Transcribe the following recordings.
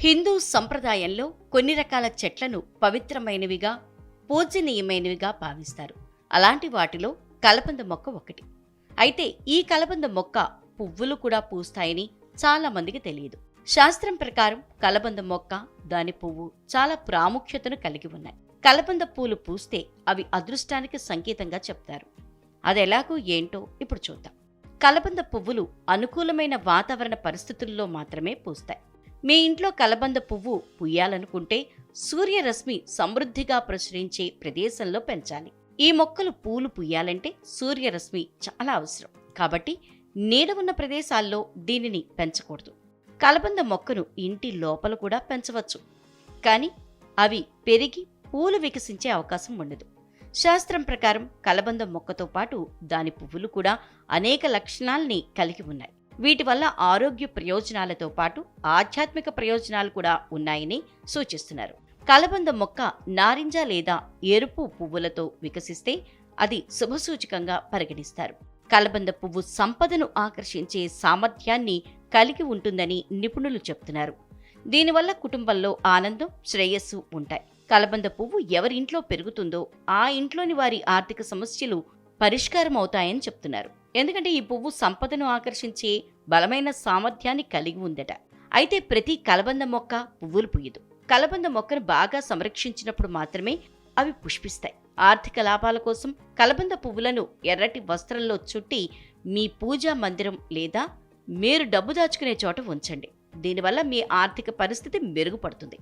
హిందూ సంప్రదాయంలో కొన్ని రకాల చెట్లను పవిత్రమైనవిగా పూజనీయమైనవిగా భావిస్తారు. అలాంటి వాటిలో కలబంద మొక్క ఒకటి. అయితే ఈ కలబంద మొక్క పువ్వులు కూడా పూస్తాయని చాలా మందికి తెలియదు. శాస్త్రం ప్రకారం కలబంద మొక్క దాని పువ్వు చాలా ప్రాముఖ్యతను కలిగి ఉన్నాయి. కలబంద పూలు పూస్తే అవి అదృష్టానికి సంకేతంగా చెప్తారు. అది ఎలాగో ఏంటో ఇప్పుడు చూద్దాం. కలబంద పువ్వులు అనుకూలమైన వాతావరణ పరిస్థితుల్లో మాత్రమే పూస్తాయి. మీ ఇంట్లో కలబంద పువ్వు పూయాలనుకుంటే సూర్యరశ్మి సమృద్ధిగా ప్రచురించే ప్రదేశంలో పెంచాలి. ఈ మొక్కలు పూలు పూయాలంటే సూర్యరశ్మి చాలా అవసరం. కాబట్టి నీడ ఉన్న ప్రదేశాల్లో దీనిని పెంచకూడదు. కలబంద మొక్కను ఇంటి లోపల కూడా పెంచవచ్చు. కానీ అవి పెరిగి పూలు వికసించే అవకాశం ఉండదు. శాస్త్రం ప్రకారం కలబంద మొక్కతో పాటు దాని పువ్వులు కూడా అనేక లక్షణాల్ని కలిగి ఉన్నాయి. వీటి వల్ల ఆరోగ్య ప్రయోజనాలతో పాటు ఆధ్యాత్మిక ప్రయోజనాలు కూడా ఉన్నాయని సూచిస్తున్నారు. కలబంద మొక్క నారింజ లేదా ఎరుపు పువ్వులతో వికసిస్తే అది శుభసూచకంగా పరిగణిస్తారు. కలబంద పువ్వు సంపదను ఆకర్షించే సామర్థ్యాన్ని కలిగి ఉంటుందని నిపుణులు చెప్తున్నారు. దీనివల్ల కుటుంబంలో ఆనందం శ్రేయస్సు ఉంటాయి. కలబంద పువ్వు ఎవరి ఇంట్లో పెరుగుతుందో ఆ ఇంట్లోని వారి ఆర్థిక సమస్యలు పరిష్కారం అవుతాయని చెప్తున్నారు. ఎందుకంటే ఈ పువ్వు సంపదను ఆకర్షించే బలమైన సామర్థ్యాన్ని కలిగి ఉందట. అయితే ప్రతి కలబంద మొక్క పువ్వులు పూయదు. కలబంద మొక్కను బాగా సంరక్షించినప్పుడు మాత్రమే అవి పుష్పిస్తాయి. ఆర్థిక లాభాల కోసం కలబంద పువ్వులను ఎర్రటి వస్త్రంలో చుట్టి మీ పూజా మందిరం లేదా మీరు డబ్బు దాచుకునే చోట ఉంచండి. దీనివల్ల మీ ఆర్థిక పరిస్థితి మెరుగుపడుతుంది.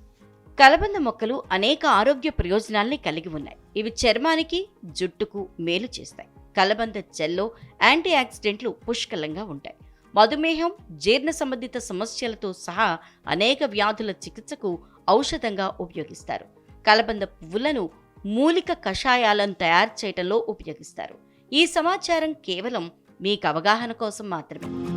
కలబంద మొక్కలు అనేక ఆరోగ్య ప్రయోజనాల్ని కలిగి ఉన్నాయి. ఇవి చర్మానికి జుట్టుకు మేలు చేస్తాయి. కలబంద జెల్లో యాంటీ ఆక్సిడెంట్లు పుష్కలంగా ఉంటాయి. మధుమేహం జీర్ణ సంబంధిత సమస్యలతో సహా అనేక వ్యాధుల చికిత్సకు ఔషధంగా ఉపయోగిస్తారు. కలబంద పువ్వులను మూలిక కషాయాలను తయారు చేయటంలో ఉపయోగిస్తారు. ఈ సమాచారం కేవలం మీకు అవగాహన కోసం మాత్రమే.